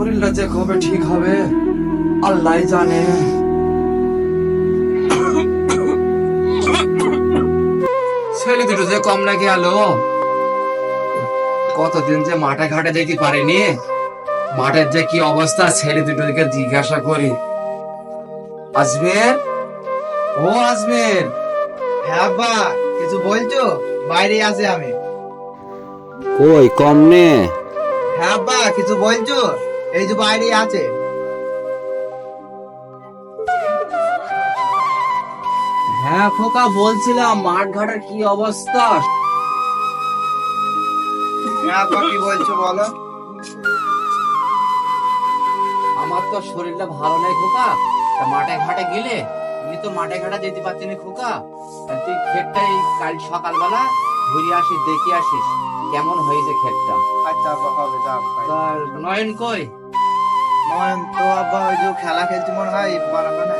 শরীরটা যে কবে ঠিক হবে আল্লাহ জানে। ছেলে দুটো যে কম নাকি আলো? কতদিন যে মাঠে ঘাটে দেখতে পারিনি। মাঠের যে কি অবস্থা ছেলে দুটোকে জিজ্ঞাসা করি। আজমের ও আজমের হ্যাঁ আব্বা কিছু বলছো? বাইরে আছি আমি। কই কম নে। হ্যাঁ আব্বা কিছু বলছো? এই যে বাইরে আছে। হ্যাঁ খোকা বলছিলাম মাঠ ঘাটের কি অবস্থা? হ্যাঁ কি বলছো বলো? আমার তো শরীরটা ভালো নেই খোকা। তা মাঠে ঘাটে গেলে? আমি তো মাঠে ঘাটে যেতে পারছি না খোকা। তুই ক্ষেতটাই কাল সকালবেলা ঘুরে আসিস দেখে আসিস কেমন হয়েছে ক্ষেতটা? আচ্ছা হবে নয়ন কই? নয়ন তো আব্বা ওই যে খেলা খেলতে মনে হয় বারাবে না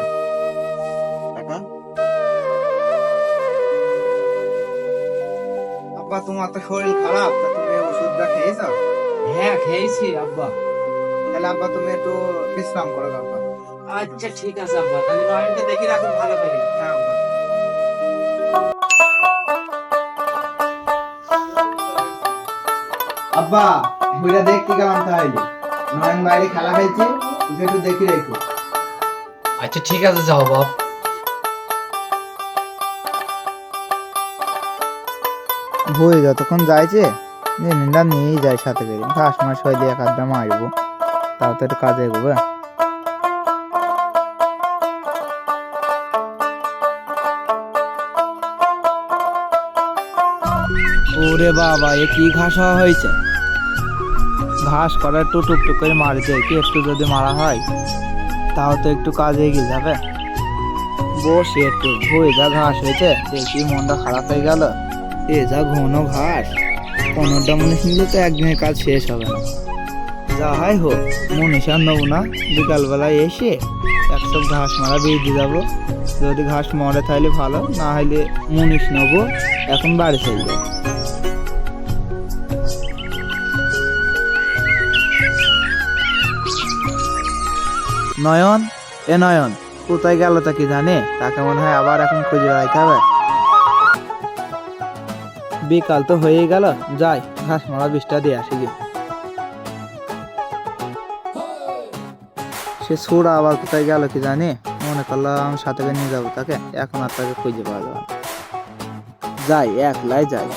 আব্বা? তোমার তো শরীর খারাপ তা তুমি ওষুধটা খেয়েছো? হ্যাঁ খেয়েছি আব্বা। তাহলে আব্বা তুমি একটু বিশ্রাম করো আব্বা আচ্ছা ঠিক আছে আব্বা। তাহলে নয়নকে দেখে রাখুন ভালো করে। হ্যাঁ আব্বা। আব্বা ঘুরে দেখতে গেলাম তাহলে? নয়ন বাইরে খেলা খেলছে তুমি একটু দেখি রেখো আচ্ছা ঠিক আছে যাও বাপ। বই যতক্ষণ যাইছে নিন্দা নিয়েই যায় সাথে করে। ঘাস মাস হইলে এক আধটা মারবো তাও তো একটু কাজে এগোবে। ওরে বাবা এ কি ঘাস হওয়া হয়েছে? ঘাস করা একটু টুকটুক করে মারি দেয় কি একটু যদি মারা হয়, তাও তো একটু কাজে এগিয়ে যাবে। বসে একটু হয়ে যা ঘাস হয়েছে, দেখি মনটা খারাপ হয়ে গেল। এ যা ঘন ঘাস পনেরোটা মনীষ নিলে তো একদিনের কাজ শেষ হবে না। যা হয় হোক, মনীষ আর নেব না, বিকালবেলায় এসে একসব ঘাস মারা বেরিয়ে যাব। যদি ঘাস মরে তাহলে ভালো, না হলে মনীষ নেব এখন বাড়ি চলে যাব। নয়ন? এ নয়ন, কোথায় গেল তা কি জানে? তাকে মনে হয় আবার এখন খুঁজে বেড়াইতে হবে। বিকাল তো হয়ে গেল। যাই ঘাস মারা বিষটা দিয়ে আসি গিয়ে। সে ছোড়া আবার কোথায় গেল কি জানি? মনে করলাম সাথে নিয়ে যাব তাকে। এখন আর তাকে খুঁজে পাওয়া যাবে যাই, একলাই যাই।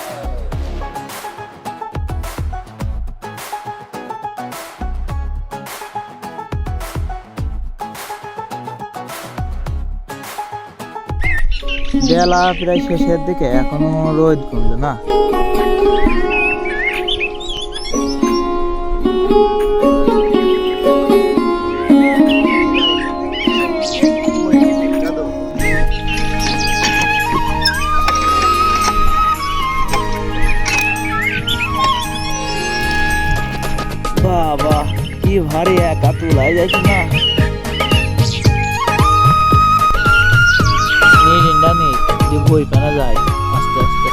বেলা প্রায় শেষের দিকে, এখনও রোদ কমলো না? বাবা, কি ভারী একা তুলাই যাচ্ছে না? বই পানা যায়, আস্তে আস্তে।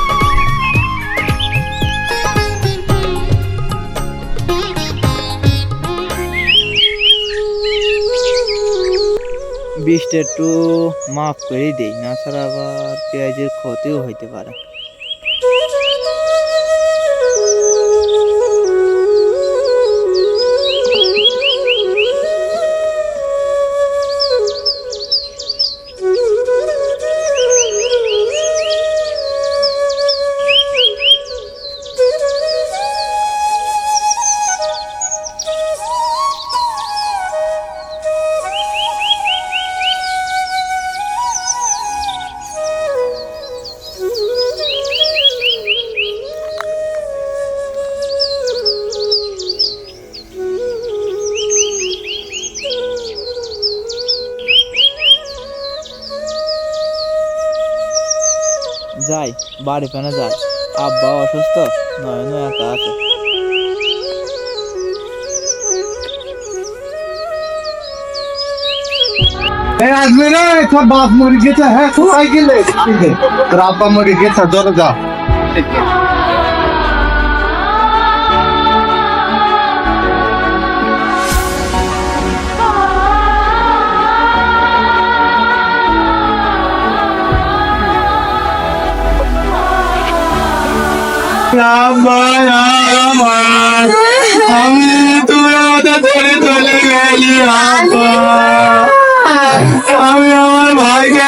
বৃষ্টি একটু মাফ করে দেই, না ছাড়া আবার পেঁয়াজের ক্ষতিও হইতে পারে। যাই বাড়ি ফেনে যায়। আব্বা অসুস্থ, নয়নও একা আছে। আজমি রে, তোর বাপ মরে গেছে হ্যাঁ কোথায় গেলে? তোর আব্বা মরে গেছে আমার আমি তোরা ধরে চলে গেলি আমি আমার ভাইকে